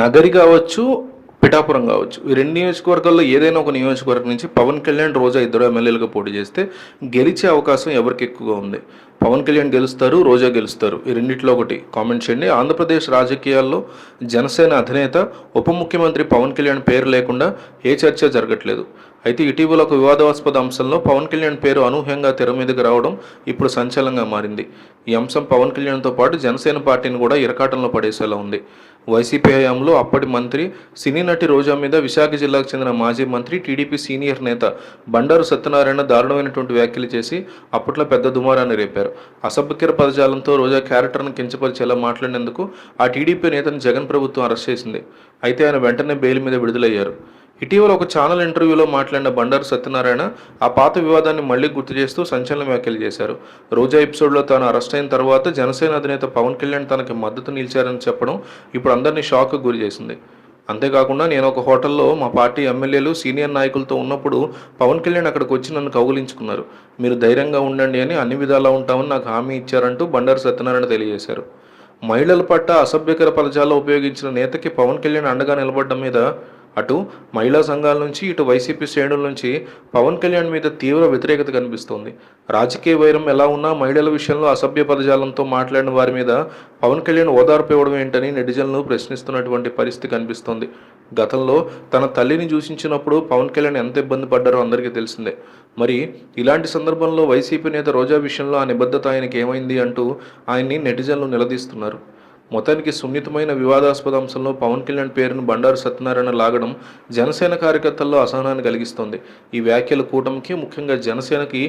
నగరి కావచ్చు పిఠాపురం కావచ్చు. ఈ రెండు నియోజకవర్గాల్లో ఏదైనా ఒక నియోజకవర్గం నుంచి పవన్ కళ్యాణ్ రోజా ఇద్దరు ఎమ్మెల్యేలుగా పోటీ చేస్తే గెలిచే అవకాశం ఎవరికి ఎక్కువగా ఉంది? పవన్ కళ్యాణ్ గెలుస్తారు రోజా గెలుస్తారు. ఈ రెండిట్లో ఒకటి. కామెంట్ చేయండి. ఆంధ్రప్రదేశ్ రాజకీయాల్లో జనసేన అధినేత ఉప ముఖ్యమంత్రి పవన్ కళ్యాణ్ పేరు లేకుండా ఏ చర్చ జరగట్లేదు. అయితే ఇటీవల ఒక వివాదాస్పద అంశంలో పవన్ కళ్యాణ్ పేరు అనూహ్యంగా తెర మీదకి రావడం ఇప్పుడు సంచలనంగా మారింది. ఈ అంశం పవన్ కళ్యాణ్తో పాటు జనసేన పార్టీని కూడా ఇరకాటంలో పడేసేలా ఉంది. వైసీపీ హయాంలో అప్పటి మంత్రి సినీ నటి రోజా మీద విశాఖ జిల్లాకు చెందిన మాజీ మంత్రి టీడీపీ సీనియర్ నేత బండారు సత్యనారాయణ దారుణమైనటువంటి వ్యాఖ్యలు చేసి అప్పట్లో పెద్ద దుమారాన్ని రేపారు. అసభ్యకర పదజాలంతో రోజా క్యారెక్టర్ను కించపరిచేలా మాట్లాడినందుకు ఆ టీడీపీ నేతను జగన్ ప్రభుత్వం అరెస్ట్ చేసింది. అయితే ఆయన వెంటనే బెయిల్ మీద విడుదలయ్యారు. ఇటీవల ఒక ఛానల్ ఇంటర్వ్యూలో మాట్లాడిన బండారు సత్యనారాయణ ఆ పాత వివాదాన్ని మళ్ళీ గుర్తు చేస్తూ సంచలన వ్యాఖ్యలు చేశారు. రోజా ఎపిసోడ్లో తాను అరెస్ట్ అయిన తర్వాత జనసేన అధినేత పవన్ కళ్యాణ్ తనకి మద్దతు నిలిచారని చెప్పడం ఇప్పుడు అందరినీ షాక్ గురి చేసింది. అంతేకాకుండా నేను ఒక హోటల్లో మా పార్టీ ఎమ్మెల్యేలు సీనియర్ నాయకులతో ఉన్నప్పుడు పవన్ కళ్యాణ్ అక్కడికి వచ్చి నన్ను కౌగులించుకున్నారు. మీరు ధైర్యంగా ఉండండి అని అన్ని విధాలా ఉంటామని నాకు హామీ ఇచ్చారంటూ బండారు సత్యనారాయణ తెలియజేశారు. మహిళల పట్ల అసభ్యకర పదజాలు ఉపయోగించిన నేతకి పవన్ కళ్యాణ్ అండగా నిలబడడం మీద అటు మహిళా సంఘాల నుంచి ఇటు వైసీపీ శ్రేణుల నుంచి పవన్ కళ్యాణ్ మీద తీవ్ర వ్యతిరేకత కనిపిస్తోంది. రాజకీయ వైరం ఎలా ఉన్నా మహిళల విషయంలో అసభ్య పదజాలంతో మాట్లాడిన వారి మీద పవన్ కళ్యాణ్ ఓదార్పు ఇవ్వడం ఏంటని నెటిజన్లు ప్రశ్నిస్తున్నటువంటి పరిస్థితి కనిపిస్తోంది. గతంలో తన తల్లిని దూషించినప్పుడు పవన్ కళ్యాణ్ ఎంత ఇబ్బంది పడ్డారో అందరికీ తెలిసిందే. మరి ఇలాంటి సందర్భంలో వైసీపీ నేత రోజా విషయంలో ఆ నిబద్ధత ఆయనకి ఏమైంది అంటూ ఆయన్ని నెటిజన్లు నిలదీస్తున్నారు. మొత్తానికి సున్నితమైన వివాదాస్పద అంశంలో పవన్ కళ్యాణ్ పేరును బండారు సత్యనారాయణ లాగడం జనసేన కార్యకర్తల్లో అసహనాన్ని కలిగిస్తోంది. ఈ వ్యాఖ్యలు కూటమికి ముఖ్యంగా జనసేనకి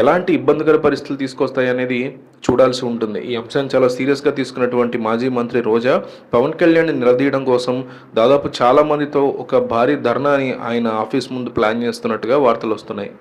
ఎలాంటి ఇబ్బందికర పరిస్థితులు తీసుకొస్తాయి అనేది చూడాల్సి ఉంటుంది. ఈ అంశాన్ని చాలా సీరియస్గా తీసుకున్నటువంటి మాజీ మంత్రి రోజా పవన్ కళ్యాణ్ నిలదీయడం కోసం దాదాపు చాలామందితో ఒక భారీ ధర్నాని ఆయన ఆఫీస్ ముందు ప్లాన్ చేస్తున్నట్టుగా వార్తలు వస్తున్నాయి.